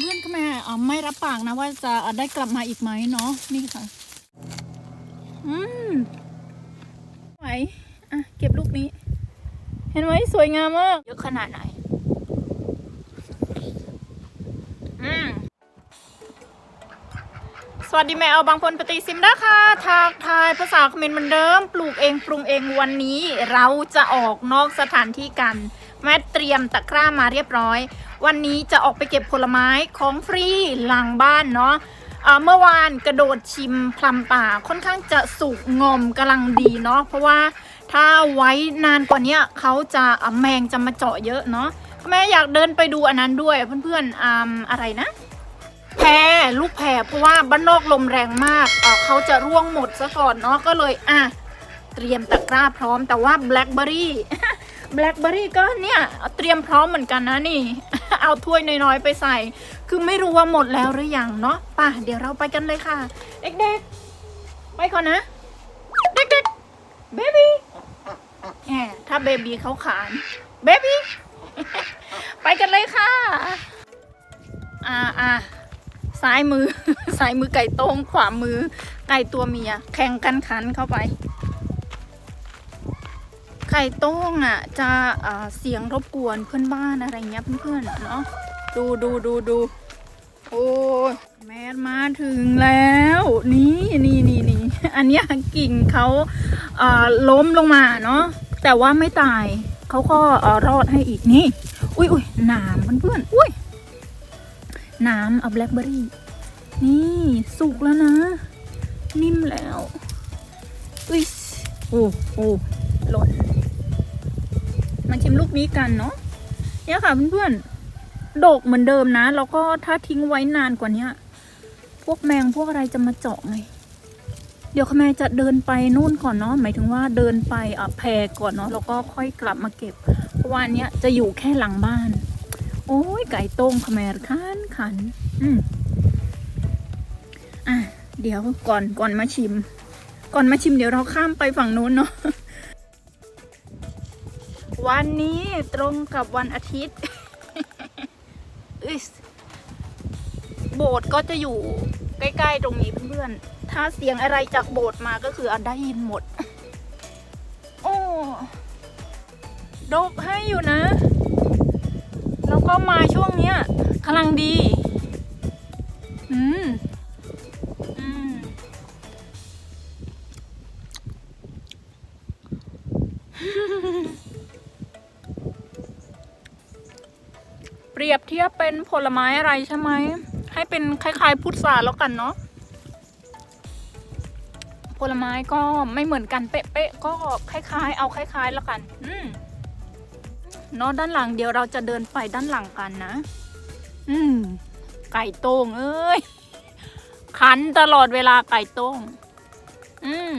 เพื่อนก็แม่อ่าไม่รับปากนะว่าจะอ่าได้กลับมาอีกไหมเนาะนี่ค่ะ อืมไหวอะเก็บลูกนี้ เห็นไหมสวยงามมากเยอะขนาดไหน อืม วัสดีแม่เอาบางพลปฏิซิมนะคะทากทายภาษาเขมรเหมือนเดิม ปลูกเองปรุงเองวันนี้เราจะออกนอกสถานที่กัน แม่เตรียมตะกร้ามาเรียบร้อย วันนี้จะออกไปเก็บผลไม้ของฟรีหลังบ้านเนาะเมื่อวานกระโดดชิมพลัมป่าค่อนข้างจะสุกงอมกำลังดีเนาะเพราะว่าถ้าไว้นานกว่านี้เขาจะแมงจะมาเจาะเยอะเนาะแม่อยากเดินไปดูอันนั้นด้วยเพื่อนๆออะไรนะ แพรลูกแพรเพราะว่าบ้านนอกลมแรงมากเเขาจะร่วงหมดซะก่อนเนาะก็เลยอะเตรียมตะกร้าพร้อมแต่ว่าแบล็คเบอรี่แบล็คเบอรี่ก็เนี่ยเตรียมพร้อมเหมือนกันนะนี่ เอาถ้วยน้อยๆไปใส่ คือไม่รู้ว่าหมดแล้วหรือยังเนาะป่ะเดี๋ยวเราไปกันเลยค่ะ เด็กๆ ไปก่อนนะ เด็กๆเบบี้แหมถ้าเบบี้เขาขานเบบี้ไปกันเลยค่ะ อ่าอ่า ซ้ายมือ ซ้ายมือไก่โต้งขวามือไก่ตัวเมีย แข่งกันขันเข้าไป ไก่โต้งอะ จะเสียงรบกวนเพื่อนบ้านอะไรเงี้ยเพื่อนๆเนาะดูดูดูดูโอ้ยแมทมาถึงแล้ว นี่นี่นี่นี่อันเนี้ยกิ่งเขาล้มลงมาเนาะแต่ว่าไม่ตายเขาก็อ่ารอดให้อีกนี่ อุ้ยอุ้ยหนามเพื่อนๆอุ้ย น้ำเอาแบล็คเบอร์รี่ นี่สุกแล้วนะ นิ่มแล้วอุ้ยโอ้โอ้หล่นมาชิมลูกนี้กันเนาะเนี่ยค่ะเพื่อนๆโดกเหมือนเดิมนะ แล้วก็ถ้าทิ้งไว้นานกว่านี้พวกแมงพวกอะไรจะมาเจาะไง เดี๋ยวคุณแม่จะเดินไปนู่นก่อนเนาะหมายถึงว่าเดินไปอะแพรก่อนเนาะแล้วก็ค่อยกลับมาเก็บเพราะว่าอันนี้จะอยู่แค่หลังบ้าน โอ้ยไก่ต้งขแมรขันขันอืมอะเดี๋ยวก่อนก่อนมาชิม ก่อนมาชิมเดี๋ยวเราข้ามไปฝั่งนู้นเนาะวันนี้ตรงกับวันอาทิตย์โบสถ์ก็จะอยู่ใกล้ ๆ ตรงนี้เพื่อนๆ ถ้าเสียงอะไรจากโบสถ์มาก็คืออันได้ยินหมด โอ้ดกให้อยู่นะ ก็มาช่วงเนี้ยกำลังดี อืม อืม เปรียบเทียบเป็นผลไม้อะไรใช่ไหม ให้เป็นคล้ายๆพุทราแล้วกันเนาะผลไม้ก็ไม่เหมือนกันเป๊ะๆก็คล้ายๆ เอาคล้ายๆแล้วกัน อืม เนาะด้านหลังเดี๋ยวเราจะเดินไปด้านหลังกันนะ อืม ไก่โต้งเอ้ยขันตลอดเวลาไก่โต้ง อืม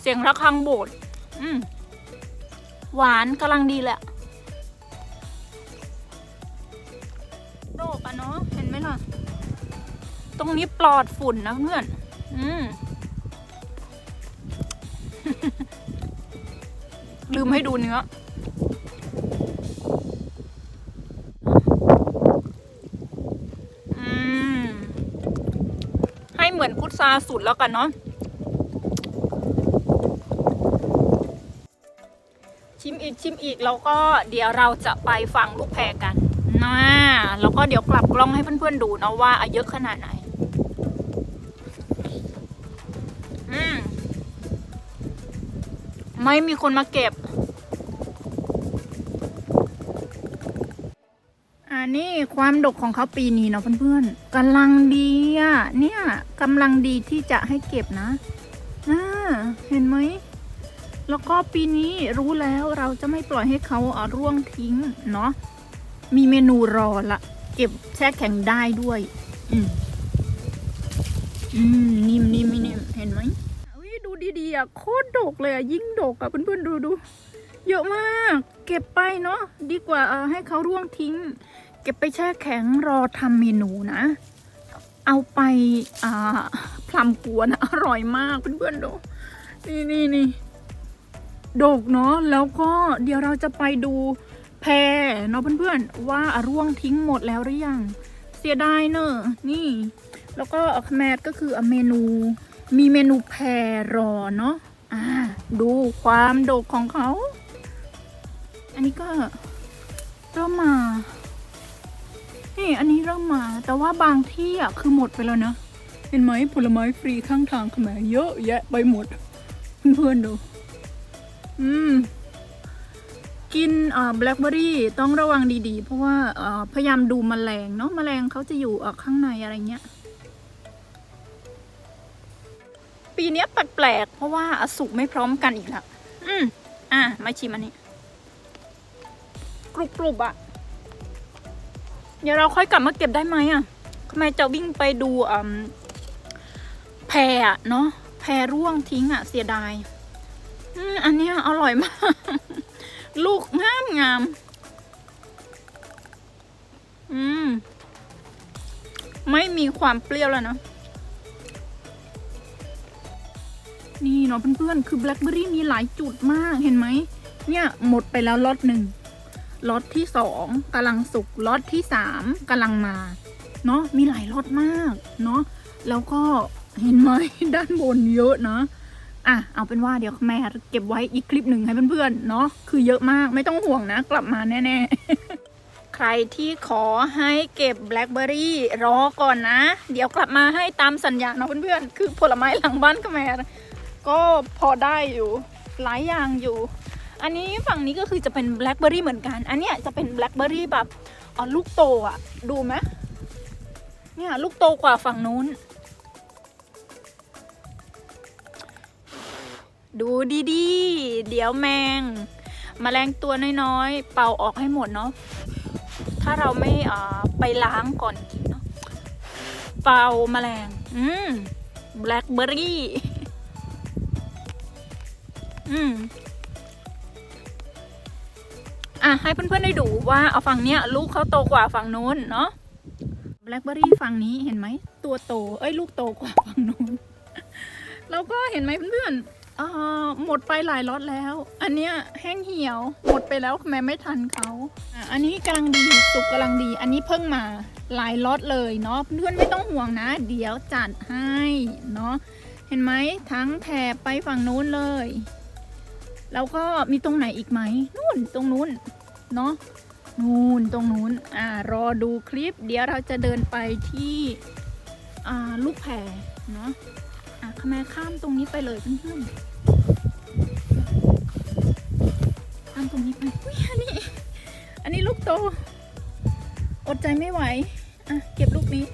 เสียงระฆังโบสถ์อืม หวานกำลังดีแหละโดกอะเนาะเห็นไหมล่ะ ตรงนี้ปลอดฝุ่นนะเพื่อน อืม ลืมให้ดูเนื้อ อืม ให้เหมือนพุทราสุดแล้วกันเนาะ ชิมอีกชิมอีกแล้วก็เดี๋ยวเราจะไปฟังลูกแพรกันนะแล้วก็เดี๋ยวกลับกล้องให้เพื่อนๆดูนะว่าเยอะขนาดไหนอืมไม่มีคนมาเก็บ อ่า นี่ความดกของเขาปีนี้เนาะเพื่อนๆกำลังดีอะเนี่ยกำลังดีที่จะให้เก็บนะน่าเห็นไหมแล้วก็ปีนี้รู้แล้วเราจะไม่ปล่อยให้เขาเอาร่วงทิ้งเนาะมีเมนูรอละเก็บแช่แข็งได้ด้วย อืมอืมนิ่มนิ่มนิ่มเห็นไหมอุ้ยดูดีๆอะโคตรดกเลยอะยิ่งดกอะเพื่อนๆดูดูเยอะมาก เก็บไปเนาะดีกว่าเออให้เขาร่วงทิ้ง เก็บไปแช่แข็งรอทำเมนูนะ เอาไปอ่าพลัมกวนอะอร่อยมากเพื่อนๆดูนี่นี่นี่ดกเนาะแล้วก็เดี๋ยวเราจะไปดูแพรเนาะเพื่อนๆว่าร่วงทิ้งหมดแล้วหรือยัง เสียดายเนอะนี่ แล้วก็แมทก็คือเมนู มีเมนูแพรรอเนาะอ่าดูความโดกของเขา อันนี้ก็เริ่มมา นี่อันนี้เริ่มมาแต่ว่าบางที่อะคือหมดไปแล้วนะ เห็นไหมผลไม้ฟรีข้างทางขแมเยอะแยะไปหมด เพื่อนๆดู อืม กินเอ่อแบล็คเบอรี่ต้องระวังดีๆ เพราะว่าอ่พยายามดูแมลงเนาะแมลงเขาจะอยู่อ่ข้างในอะไรเงี้ย ปีนี้แปลกๆเพราะว่าอสุกไม่พร้อมกันอีกแล้วอืมอะมาชิมอันนี้กรุบๆอะ เดี๋ยวเราค่อยกลับมาเก็บได้ไหมอะทำไมจะวิ่งไปดูแพรเนาะแพรร่วงทิ้งอะ เสียดายอันนี้อร่อยมาก ลูกงามงาม อืม ไม่มีความเปรี้ยวแล้วนะ นี่เนาะเพื่อนๆ คือแบล็คเบอรี่มีหลายจุดมากเห็นไหม เนี่ยหมดไปแล้วล็อตหนึ่ง ล็อตที่สองกำลังสุกล็อตที่สามกำลังมาเนาะมีหลายล็อตมากเนาะแล้วก็เห็นไหมด้านบนเยอะนะอะเอาเป็นว่าเดี๋ยวแม่เก็บไว้อีกคลิปหนึ่งให้เพื่อนๆเนาะคือเยอะมากไม่ต้องห่วงนะ กลับมาแน่ๆ ใครที่ขอให้เก็บแบล็คเบอรี่รอก่อนนะ เดี๋ยวกลับมาให้ตามสัญญาเนาะเพื่อนๆ คือผลไม้หลังบ้านกแมก็พอได้อยู่ หลายอย่างอยู่ อันนี้ฝั่งนี้ก็คือจะเป็นแบล็คเบอรี่เหมือนกัน อันเนี้ยจะเป็นแบล็คเบอรี่แบบอ๋อลูกโตอะ ดูไหมเนี่ยลูกโตกว่าฝั่งนู้น ดูดีๆ เดี๋ยวแมงมแมลงตัวน้อยๆ เป่าออกให้หมดเนาะ ถ้าเราไม่อ่าไปล้างก่อนกินเนาะ เป่าแมลง อืมแบล็คเบอรี่ อืม อะให้เพื่อนๆได้ดูว่าเอาฝั่งเนี้ยลูกเขาโตกว่าฝั่งนู้นเนาะแบล็คเบอรี่ฝั่งนี้เห็นไหมตัวโตเอ้ยลูกโตกว่าฝั่งนู้นแล้วก็เห็นไหมเพื่อนๆอ่าหมดไปหลายล็อตแล้ว อันเนี้ยแห้งเหี่ยว หมดไปแล้วแม่ไม่ทันเขาอะอันนี้กำลังดีสุกกำลังดี อันนี้เพิ่งมาหลายล็อตเลยเนาะเพื่อนไม่ต้องห่วงนะ เดี๋ยวจัดให้เนาะเห็นไหมทั้งแถบไปฝั่งนู้นเลย แล้วก็มีตรงไหนอีกไหมนู่นตรงนู้นเนาะนู่นตรงนู้นอ่ารอดูคลิป เดี๋ยวเราจะเดินไปที่อ่าลูกแพรเนาะอะขแมข้ามตรงนี้ไปเลยเพื่อนๆข้ามตรงนี้ไปอุ้ยอันนี้อันนี้ลูกโต อดใจไม่ไหวอะเก็บลูกนี้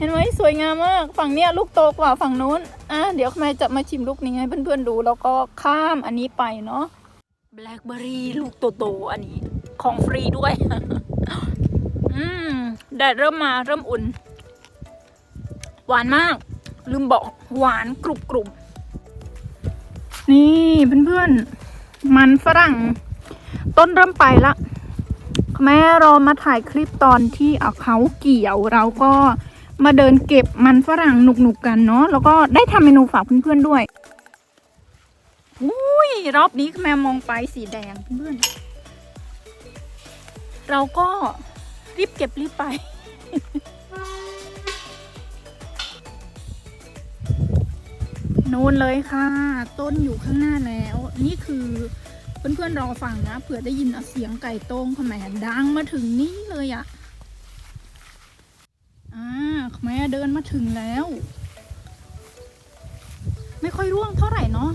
เห็นไหมสวยงามมาก ฝั่งเนี้ยลูกโตกว่าฝั่งนู้น อะเดี๋ยวแม่จะมาชิมลูกนี้ให้เพื่อนๆดู แล้วก็ข้ามอันนี้ไปเนาะแบล็คเบอรี่ลูกโตๆอันนี้ ของฟรีด้วย อืมแดดเริ่มมาเริ่มอุ่น หวานมาก ลืมบอกหวานกรุบกรุบนี่เพื่อนๆ มันฝรั่ง ต้นเริ่มไปละ แม่รอมาถ่ายคลิปตอนที่เอาเขาเกี่ยวเราก็ มาเดินเก็บมันฝรั่งหนุกๆกันเนาะแล้วก็ได้ทำเมนูฝากเพื่อนๆด้วยอุ้ยรอบนี้แม่มองไปสีแดงเพื่อนเราก็รีบเก็บรีบไป นูนเลยค่ะ ต้นอยู่ข้างหน้าแล้ว นี่คือเพื่อนๆรอฟังนะเผื่อได้ยินเสียงไก่โต้งขแมดังมาถึงนี่เลยอะ่ะ แม่เดินมาถึงแล้ว ไม่ค่อยร่วงเท่าไหร่เนาะ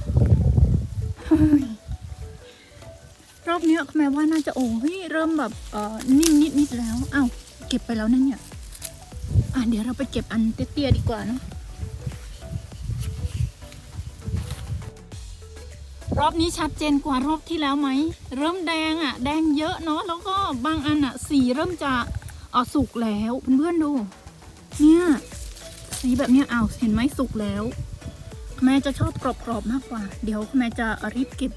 รอบนี้แมว่าน่าจะโอ้เฮ้ยเริ่มแบบเออนิ่มนิดนิดแล้วอ้าวเก็บไปแล้วนั่นเนี่ยอะเดี๋ยวเราไปเก็บอันเตี้ยๆดีกว่านะรอบนี้ชัดเจนกว่ารอบที่แล้วไหม เริ่มแดงอะ่ะ แดงเยอะเนาะแล้วก็บางอันอะ่ะ สีเริ่มจะออสุกแล้วเพื่อนๆดู เนี่ย สีแบบเนี้ยอ้าวเห็นไหมสุกแล้ว แม่จะชอบกรอบๆมากกว่า เดี๋ยวแม่จะรีบเก็บ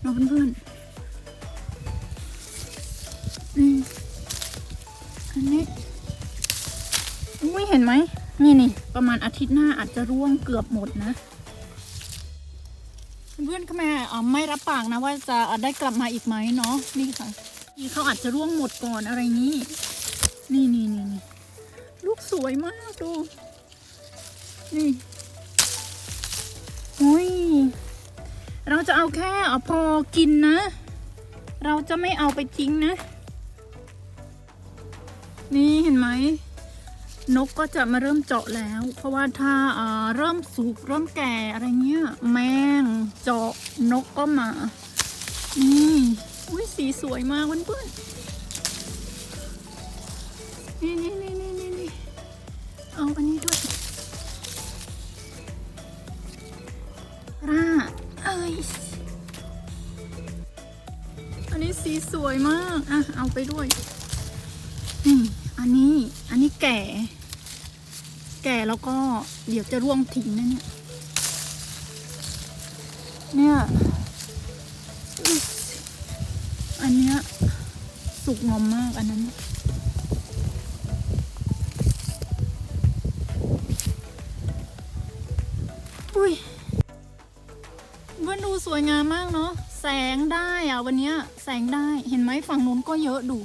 เนาะเพื่อนๆอืมอันนี้อุ้ยเห็นไหมนี่นี่ประมาณอาทิตย์หน้าอาจจะร่วงเกือบหมดนะเพื่อนๆก็แม่ไม่รับปากนะว่าจะได้กลับมาอีกไหมเนาะนี่ค่ะนี่เขาอาจจะร่วงหมดก่อนอะไรนี้ นี่นี่นี่นี่ ลูกสวยมากดู นี่อุ้ยเราจะเอาแค่เอาพอกินนะ เราจะไม่เอาไปทิ้งนะ นี่เห็นไหม นกก็จะมาเริ่มเจาะแล้ว เพราะว่าถ้าเริ่มสุกเริ่มแก่อะไรเงี้ย แมงเจาะนกก็มา นี่อุ้ยสีสวยมากเพื่อนๆนี่นี่นี่นี่นี่นี่ เอาอันนี้ด้วยร่าเอ้ยอันนี้สีสวยมาก อะ เอาไปด้วย นี่ อันนี้ อันนี้แก่ แก่แล้วก็เดี๋ยวจะร่วงทิ้งนะเนี่ย เนี่ยอุ๊ยอันเนี้ยสุกงอมมากอันนั้น วยงามมากเนาะแสงได้อะวันนี้แสงได้เห็นไหมฝั่งนู้นก็เยอะดู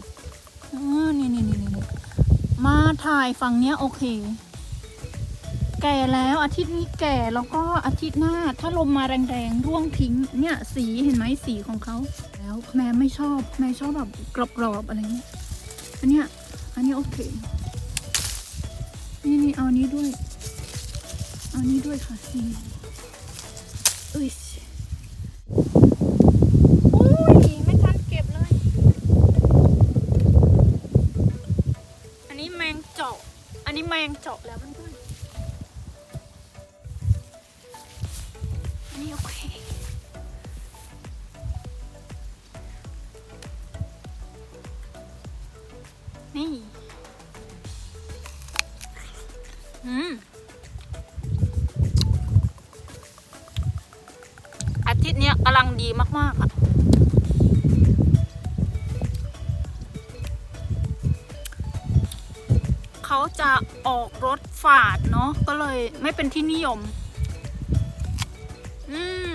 อ่านี่นี่นี่นี่มาถ่ายฝั่งเนี้ยโอเค แก่แล้วอาทิตย์นี้แก่แล้วก็อาทิตย์หน้า ถ้าลมมาแรงๆร่วงทิ้งเนี่ยสีเห็นไหมสีของเขาแล้วแม่ไม่ชอบแม่ชอบแบบกรอบๆอะไรเงี้ยอันเนี้ยอันนี้โอเค นี่นี่เอานี้ด้วย เอานี้ด้วยค่ะนี่อุ้ย กำลังดีมากๆอะเขาจะออกรถฝาดเนาะก็เลยไม่เป็นที่นิยม อืม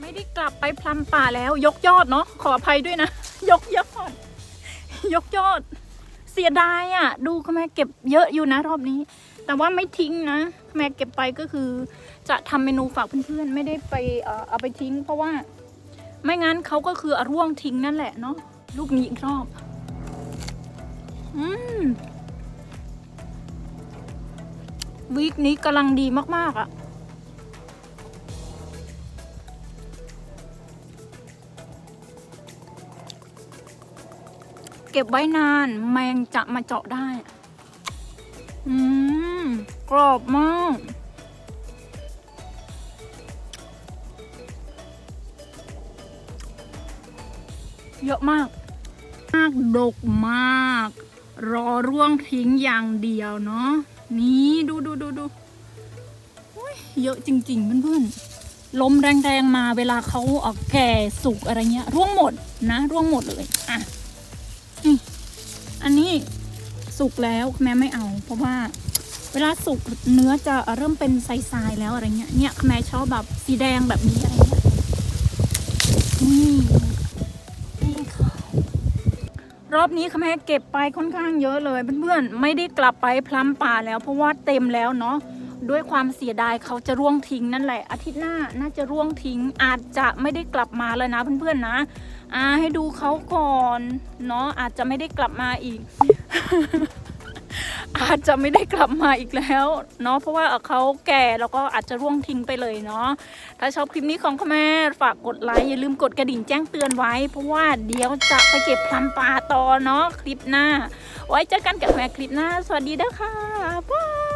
ไม่ได้กลับไปพลัมป่าแล้ว ยกยอดเนาะขออภัยด้วยนะ ยกยอด ยกยอด สียดายอะ่ะ ดูแม่เก็บเยอะอยู่นะรอบนี้ แต่ว่าไม่ทิ้งนะแม่เก็บไปก็คือ จะทำเมนูฝากเพื่อนๆ ไม่ได้ไปเอ่อเอาไปทิ้ง เพราะว่าไม่งั้นเขาก็คืออร่วงทิ้งนั่นแหละเนาะลูกนี้อีกรอบ อืมวีคนี้กำลังดีมากๆอะ่ะ เก็บไว้นานแมงจะมาเจาะได้ อืม กรอบมาก เยอะมาก มากดกมาก รอร่วงทิ้งอย่างเดียวเนาะ นี่ดูดูดูดูอุ๊ยเยอะจริง ๆ เพื่อนๆลมแรง ๆ มาเวลาเขาเอ่อแก่สุกอะไรเงี้ย ร่วงหมดนะ ร่วงหมดเลย อะ อันนี้สุกแล้วแม่ไม่เอา เพราะว่าเวลาสุกเนื้อจะเริ่มเป็นทรายๆแล้วอะไรเงี้ย เนี่ยแม่ชอบแบบสีแดงแบบนี้อะไรเงี้ยนี่นี่ค่ะรอบนี้ค่ะแม่เก็บไปค่อนข้างเยอะเลยเพื่อนๆไม่ได้กลับไปพลัมป่าแล้วเพราะว่าเต็มแล้วเนาะ ด้วยความเสียดายเขาจะร่วงทิ้งนั่นแหละ อาทิตย์หน้าน่าจะร่วงทิ้ง อาจจะไม่ได้กลับมาเลยนะเพื่อนๆนะอ่าให้ดูเขาก่อนเนาะอาจจะไม่ได้กลับมาอีก อาจจะไม่ได้กลับมาอีกแล้วเนาะเพราะว่าเขาแก่แล้วก็อาจจะร่วงทิ้งไปเลยเนาะถ้าชอบคลิปนี้ของคุณแม่ฝากกดไลค์อย่าลืมกดกระดิ่งแจ้งเตือนไว้ เพราะว่าเดี๋ยวจะไปเก็บพลัมปลาต่อเนาะคลิปหน้า ไว้เจอกันกับแม่คลิปหน้า สวัสดีนะคะบ๊าย